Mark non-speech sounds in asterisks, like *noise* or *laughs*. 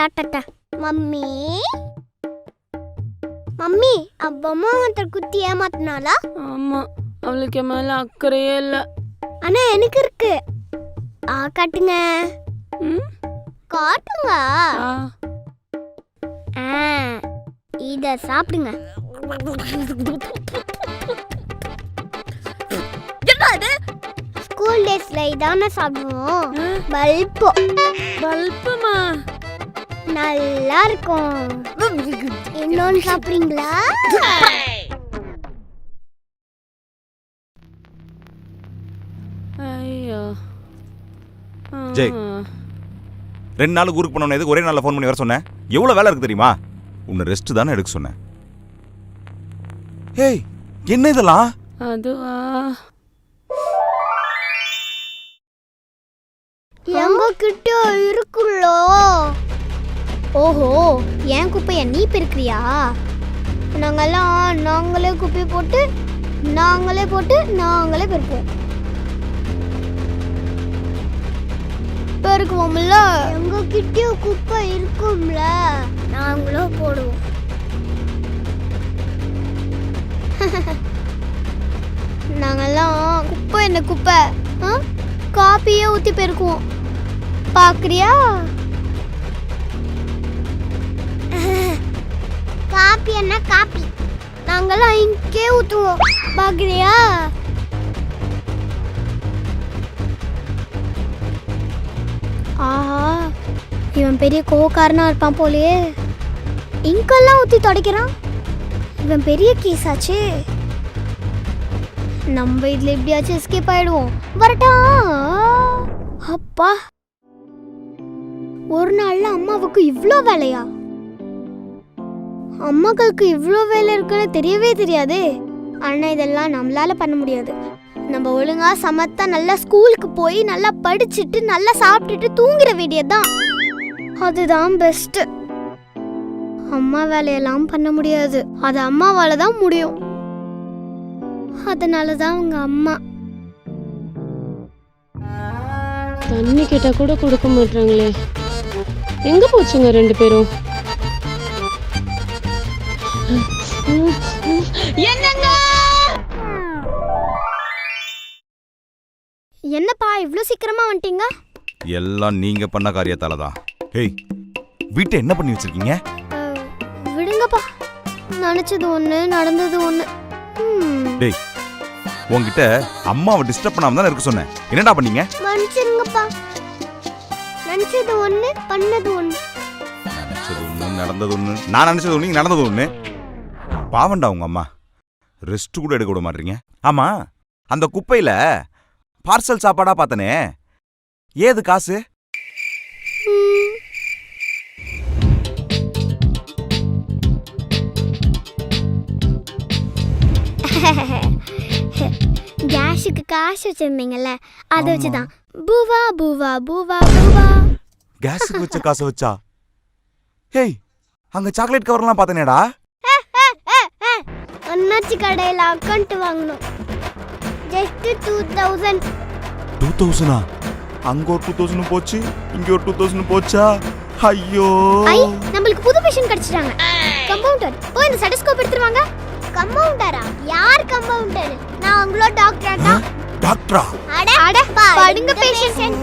ಆಟಟ mummy mummy அப்பமா ஒருத்தர் குத்தி ஏமாத்தினாலா ஆமா அவளுக்கு என் மேல அக்கறையே இல்ல ஆனா எனக்கு இருக்கு ஆ காட்டுங்க ம்? காட்டுங்க ஆ, ஆ இத சாப்பிடுங்க ஸ்கூல் டேஸ்ல இதானே சாப்பிடுவோம் ஆ, பல்போ பல்புமா நல்லா இருக்கும் இன்னொன்னு சாப்பிடுறீங்களா? ஐயோ. ஜெய். ரெண்டு நாள் ஊருக்கு போனவன எதுக்கு ஒரே நாளில் ஃபோன் பண்ணி வர சொன்னேன் எவ்வளோ வேலை இருக்கு தெரியுமா? உன்னை ரெஸ்ட் தானே எடுக்க சொன்னேன். ஏய் என்ன இதெல்லாம்? அதுவா? எங்க கிட்ட இருக்குல்லோ? ஓஹோ என் குப்பைய நீ பெருக்கிறியா? நாங்கெல்லாம் நாங்களே குப்பை போட்டு நாங்களே போட்டு நாங்களே பெருக்குவோம். பெருக்குவோம்ல? எங்க கிட்ட குப்பை இருக்கும்ல. நாங்களும் போடுவோம். *laughs* நாங்கெல்லாம் குப்பை என்ன குப்பை? காப்பியே ஊத்தி பெருக்குவோம். பாக்குறியா? இல்லைன்னா என்ன காப்பி. நாங்கெல்லாம் இங்கே ஊற்றுவோம் பார்க்குறியா ஆஹா இவன் பெரிய கோவக்காரனாக இருப்பான் போலயே. இங்கெல்லாம் ஊற்றி துடைக்கிறான். இவன் பெரிய கேஸாச்சு நம்ம இதில் எப்படியாச்சும் எஸ்கேப் ஆயிடுவோம். வரட்டா? அப்பா. ஒரு நாள்ல அம்மாவுக்கு இவ்வளோ வேலையா? அம்மாக்களுக்கு இவ்வளோ வேலை இருக்குன்னு தெரியவே தெரியாதே. ஆனால் இதெல்லாம் நம்மளால பண்ண முடியாது. நம்ம ஒழுங்காக சமத்தா நல்லா ஸ்கூலுக்கு போய் நல்லா படிச்சுட்டு நல்லா சாப்பிட்டுட்டு தூங்கிட வேண்டியதுதான். அதுதான் பெஸ்ட்டு அம்மா வேலையெல்லாம் பண்ண முடியாது. அது அம்மாவால தான் முடியும். அதனால தான் அவங்க அம்மா. தண்ணி கிட்ட கூட கொடுக்க மாட்டாங்களே எங்க போச்சுங்க ரெண்டு பேரும்? என்னங்க? என்னப்பா இவ்ளோ சீக்கிரமா வந்துட்டீங்க? எல்லாம் நீங்க பண்ண காரியத்தால தான் ஏய் வீட்டை என்ன பண்ணி வச்சிருக்கீங்க? விடுங்கப்பா. நினைச்சது ஒண்ணு நடந்தது ஒண்ணு. டேய் உன்கிட்ட அம்மாவை டிஸ்டர்ப் பண்ணாம தானே இருக்க சொன்னேன். என்னடா பண்ணீங்க? மன்னிச்சிருங்கப்பா. நினைச்சது ஒண்ணு பண்ணது ஒண்ணு. நினைச்சது ஒண்ணு நடந்தது ஒண்ணு. நான் நினைச்சது ஒண்ணு நடந்தது ஒண்ணு. பாவண்டா உங்க அம்மா. ரெஸ்ட் கூட எடுக்க விட மாட்டீங்க. ஆமா அந்த குப்பையில பார்சல் சாப்பாடா பார்த்தனே. ஏது காசு. *laughs* கேஷுக்கு காசு வச்சிருந்தீங்கல்ல அதை. வச்சுதான். பூவா பூவா பூவா பூவா. கேஸுக்கு வச்ச காசை வச்சா? ஏய் அங்க சாக்லேட் கவர்லாம் பார்த்தனேடா. அண்ணாச்சி கடையில்? அக்கௌண்ட் வாங்கணும். ஜஸ்ட் டூ தௌசண்ட் டூ தௌசண்டா அங்க ஒரு டூ தௌசண்ட் போச்சு இங்க ஒரு டூ தௌசண்ட் போச்சா? ஐயோ. ஐ நம்மளுக்கு புது பேஷன் கிடைச்சிட்டாங்க. கம்பவுண்டர் போய் இந்த ஸ்டெத்தஸ்கோப் எடுத்துருவாங்க கம்பவுண்டரா யார் கம்பவுண்டர் நான் உங்களோட டாக்டர்? டாக்டரா அட அட படுங்க பேஷண்ட்